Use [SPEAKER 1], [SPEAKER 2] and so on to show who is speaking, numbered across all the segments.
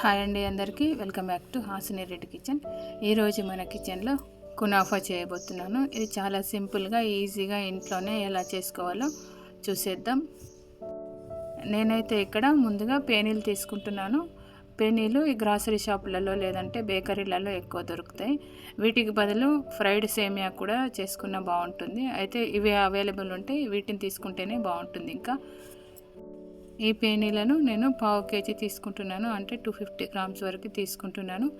[SPEAKER 1] Hi అండి అందరికీ. Welcome back to Hasini Reddy kitchen. ఈరోజు మన కిచెన్లో కునాఫా చేయబోతున్నాను. ఇది చాలా సింపుల్గా ఈజీగా ఇంట్లోనే ఎలా చేసుకోవాలో చూసేద్దాం. నేనైతే ఇక్కడ ముందుగా పేనీలు తీసుకుంటున్నాను. పేనీలు ఈ గ్రాసరీ షాపులలో లేదంటే బేకరీలలో ఎక్కువ దొరుకుతాయి. వీటికి బదులు ఫ్రైడ్ సేమియా కూడా చేసుకున్న బాగుంటుంది. అయితే ఇవి అవైలబుల్ ఉంటే వీటిని తీసుకుంటేనే బాగుంటుంది ఇంకా. ఈ పేనీలను నేను పావు కేజీ తీసుకుంటున్నాను. అంటే టూ ఫిఫ్టీ గ్రామ్స్ వరకు తీసుకుంటున్నాను.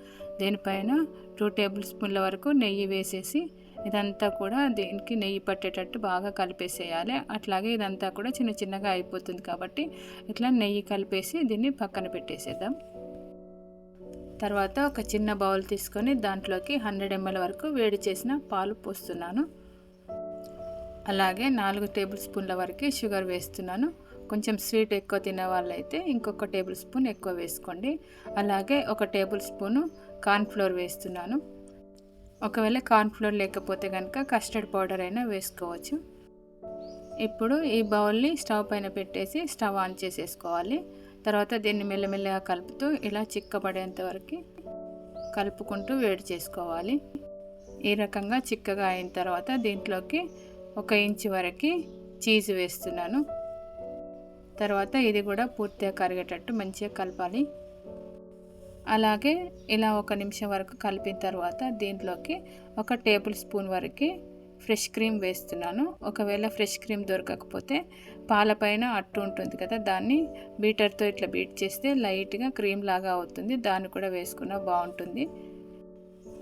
[SPEAKER 1] దీనిపైన టూ టేబుల్ స్పూన్ల వరకు నెయ్యి వేసేసి ఇదంతా కూడా దీనికి నెయ్యి పట్టేటట్టు బాగా కలిపేసేయాలి. అట్లాగే ఇదంతా కూడా చిన్న చిన్నగా అయిపోతుంది కాబట్టి ఇట్లా నెయ్యి కలిపేసి దీన్ని పక్కన పెట్టేసేద్దాం. తర్వాత ఒక చిన్న బౌల్ తీసుకొని దాంట్లోకి హండ్రెడ్ ఎంఎల్ వరకు వేడి చేసిన పాలు పోస్తున్నాను. అలాగే నాలుగు టేబుల్ స్పూన్ల వరకు షుగర్ వేస్తున్నాను. కొంచెం స్వీట్ ఎక్కువ తినేవాళ్ళైతే ఇంకొక టేబుల్ స్పూన్ ఎక్కువ వేసుకోండి. అలాగే ఒక టేబుల్ స్పూను కార్న్ఫ్లోర్ వేస్తున్నాను. ఒకవేళ కార్న్ఫ్లోర్ లేకపోతే కనుక కస్టర్డ్ పౌడర్ అయినా వేసుకోవచ్చు. ఇప్పుడు ఈ బౌల్ని స్టవ్ పైన పెట్టేసి స్టవ్ ఆన్ చేసేసుకోవాలి. తర్వాత దీన్ని మెల్లమెల్లగా కలుపుతూ ఇలా చిక్కబడేంత వరకు కలుపుకుంటూ వేడి చేసుకోవాలి. ఈ రకంగా చిక్కగా అయిన తర్వాత దీంట్లోకి ఒక ఇంచు వరకు చీజ్ వేస్తున్నాను. తర్వాత ఇది కూడా పూర్తిగా కరిగేటట్టు మంచిగా కలపాలి. అలాగే ఇలా ఒక నిమిషం వరకు కలిపిన తర్వాత దీంట్లోకి ఒక టేబుల్ స్పూన్ వరకు ఫ్రెష్ క్రీమ్ వేస్తున్నాను. ఒకవేళ ఫ్రెష్ క్రీమ్ దొరకకపోతే పాలపైన అట్టు ఉంటుంది కదా దాన్ని బీటర్తో ఇట్లా బీట్ చేస్తే లైట్గా క్రీమ్ లాగా అవుతుంది. దాన్ని కూడా వేసుకున్న బాగుంటుంది.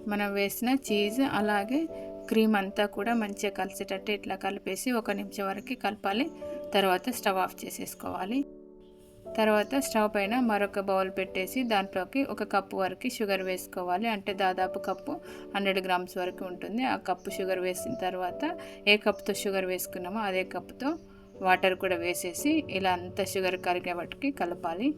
[SPEAKER 1] మనం వేసిన చీజ్ అలాగే క్రీమ్ అంతా కూడా మంచిగా కలిసేటట్టు ఇట్లా కలిపేసి ఒక నిమిషం వరకు కలపాలి. తర్వాత స్టవ్ ఆఫ్ చేసేసుకోవాలి. తర్వాత స్టవ్ పైన మరొక బౌల్ పెట్టేసి దాంట్లోకి ఒక కప్పు వరకు షుగర్ వేసుకోవాలి. అంటే దాదాపు కప్పు హండ్రెడ్ గ్రామ్స్ వరకు ఉంటుంది. ఆ కప్పు షుగర్ వేసిన తర్వాత ఏ కప్తో షుగర్ వేసుకున్నామో అదే కప్తో వాటర్ కూడా వేసేసి ఇలా అంత షుగర్ కరిగే వాటికి కలపాలి.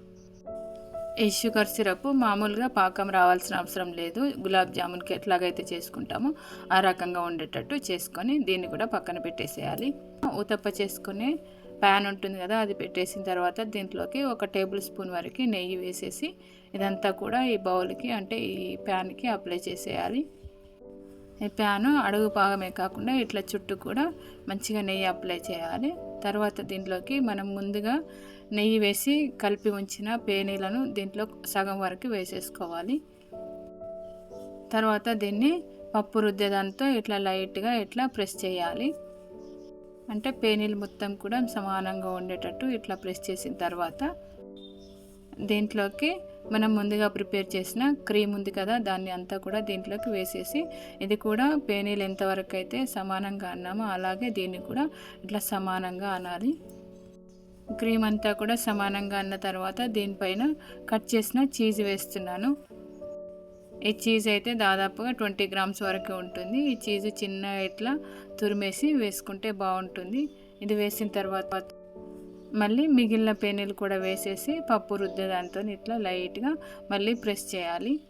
[SPEAKER 1] ఈ షుగర్ సిరప్ మామూలుగా పాకం రావాల్సిన అవసరం లేదు. గులాబ్ జామున్కి ఎట్లాగైతే చేసుకుంటామో ఆ రకంగా ఉండేటట్టు చేసుకొని దీన్ని కూడా పక్కన పెట్టేసేయాలి. ఉతప్ప చేసుకునే ప్యాన్ ఉంటుంది కదా అది పెట్టేసిన తర్వాత దీంట్లోకి ఒక టేబుల్ స్పూన్ వరకు నెయ్యి వేసేసి ఇదంతా కూడా ఈ బౌల్కి అంటే ఈ ప్యాన్కి అప్లై చేసేయాలి. ఈ ప్యాను అడుగు భాగమే కాకుండా ఇట్లా చుట్టూ కూడా మంచిగా నెయ్యి అప్లై చేయాలి. తర్వాత దీంట్లోకి మనం ముందుగా నెయ్యి వేసి కలిపి ఉంచిన పేనీలను దీంట్లో సగం వరకు వేసేసుకోవాలి. తర్వాత దీన్ని పప్పు రుద్దేదాంతో ఇట్లా లైట్గా ఇట్లా ప్రెస్ చేయాలి. అంటే పేనీలు మొత్తం కూడా సమానంగా ఉండేటట్టు ఇట్లా ప్రెస్ చేసిన తర్వాత దీంట్లోకి మనం ముందుగా ప్రిపేర్ చేసిన క్రీమ్ ఉంది కదా దాన్ని అంతా కూడా దీంట్లోకి వేసేసి ఇది కూడా పేనీలు ఎంతవరకు అయితే సమానంగా అన్నామో అలాగే దీన్ని కూడా ఇట్లా సమానంగా అనాలి. క్రీమ్ అంతా కూడా సమానంగా అన్న తర్వాత దీనిపైన కట్ చేసిన చీజ్ వేస్తున్నాను. ఈ చీజ్ అయితే దాదాపుగా ట్వంటీ గ్రామ్స్ వరకు ఉంటుంది. ఈ చీజ్ చిన్న ఇట్లా తురిమేసి వేసుకుంటే బాగుంటుంది. ఇది వేసిన తర్వాత మళ్ళీ మిగిలిన పెనీలు కూడా వేసేసి పప్పు రుద్దే దాంతో ఇట్లా లైట్గా మళ్ళీ ప్రెస్ చేయాలి.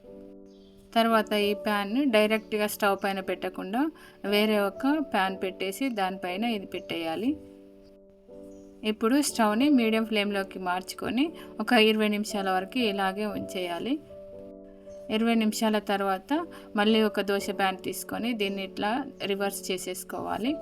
[SPEAKER 1] తర్వాత ఈ ప్యాన్ని డైరెక్ట్గా స్టవ్ పైన పెట్టకుండా వేరే ఒక ప్యాన్ పెట్టేసి దానిపైన ఇది పెట్టేయాలి. ఇప్పుడు స్టవ్ని మీడియం ఫ్లేమ్లోకి మార్చుకొని ఒక ఇరవై నిమిషాల వరకు ఇలాగే ఉంచేయాలి. ఇరవై నిమిషాల తర్వాత మళ్ళీ ఒక దోశ ప్యాన్ తీసుకొని దీన్ని ఇట్లా రివర్స్ చేసేసుకోవాలి.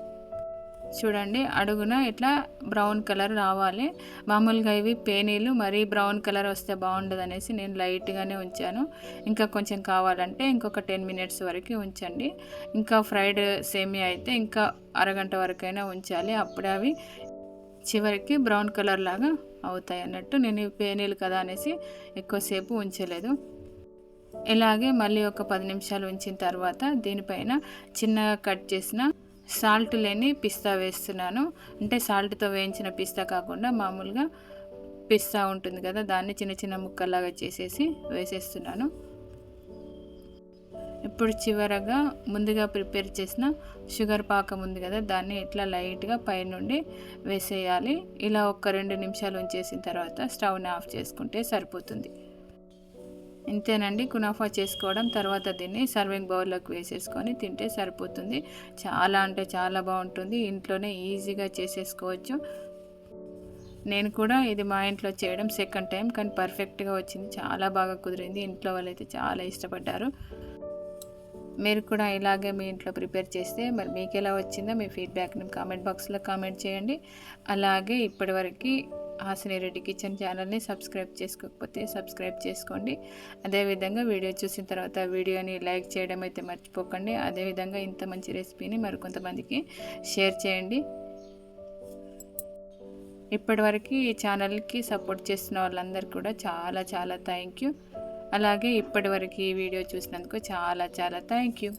[SPEAKER 1] చూడండి అడుగున ఇట్లా బ్రౌన్ కలర్ రావాలి. మామూలుగా ఇవి పేనీలు మరీ బ్రౌన్ కలర్ వస్తే బాగుండదు అనేసి నేను లైట్గానే ఉంచాను. ఇంకా కొంచెం కావాలంటే ఇంకొక టెన్ మినిట్స్ వరకు ఉంచండి. ఇంకా ఫ్రైడ్ సేమియా అయితే ఇంకా అరగంట వరకైనా ఉంచాలి. అప్పుడే అవి చివరికి బ్రౌన్ కలర్ లాగా అవుతాయి అన్నట్టు నేను పేనీలు కదా అనేసి ఎక్కువసేపు ఉంచలేదు. ఇలాగే మళ్ళీ ఒక పది నిమిషాలు ఉంచిన తర్వాత దీనిపైన చిన్నగా కట్ చేసిన సాల్ట్ లేని పిస్తా వేస్తున్నాను. అంటే సాల్ట్తో వేయించిన పిస్తా కాకుండా మామూలుగా పిస్తా ఉంటుంది కదా దాన్ని చిన్న చిన్న ముక్కల్లాగా చేసేసి వేసేస్తున్నాను. ఇప్పుడు చివరగా ముందుగా ప్రిపేర్ చేసిన షుగర్ పాకం ఉంది కదా దాన్ని ఇట్లా లైట్గా పైనుండి వేసేయాలి. ఇలా ఒక రెండు నిమిషాలు ఉంచేసిన తర్వాత స్టవ్ని ఆఫ్ చేసుకుంటే సరిపోతుంది. ఇంతేనండి కునాఫా చేసుకోవడం తర్వాత దీన్ని సర్వింగ్ బౌల్లోకి వేసేసుకొని తింటే సరిపోతుంది. చాలా అంటే చాలా బాగుంటుంది. ఇంట్లోనే ఈజీగా చేసేసుకోవచ్చు. నేను కూడా ఇది మా ఇంట్లో చేయడం సెకండ్ టైం కానీ పర్ఫెక్ట్గా వచ్చింది. చాలా బాగా కుదిరింది. ఇంట్లో వాళ్ళైతే చాలా ఇష్టపడ్డారు. మీరు కూడా ఇలాగే మీ ఇంట్లో ప్రిపేర్ చేస్తే మరి మీకు ఎలా వచ్చిందో మీ ఫీడ్బ్యాక్ని కామెంట్ బాక్స్లో కామెంట్ చేయండి. అలాగే ఇప్పటివరకు హాసిని రెడ్డి కిచెన్ ఛానల్ని సబ్స్క్రైబ్ చేసుకోకపోతే సబ్స్క్రైబ్ చేసుకోండి. అదేవిధంగా వీడియో చూసిన తర్వాత వీడియోని లైక్ చేయడం అయితే మర్చిపోకండి. అదేవిధంగా ఇంత మంచి రెసిపీని మరికొంతమందికి షేర్ చేయండి. ఇప్పటివరకు ఈ ఛానల్కి సపోర్ట్ చేస్తున్న వాళ్ళందరికీ కూడా చాలా చాలా థ్యాంక్ యూ. అలాగే ఇప్పటివరకు ఈ వీడియో చూసినందుకు చాలా చాలా థ్యాంక్ యూ.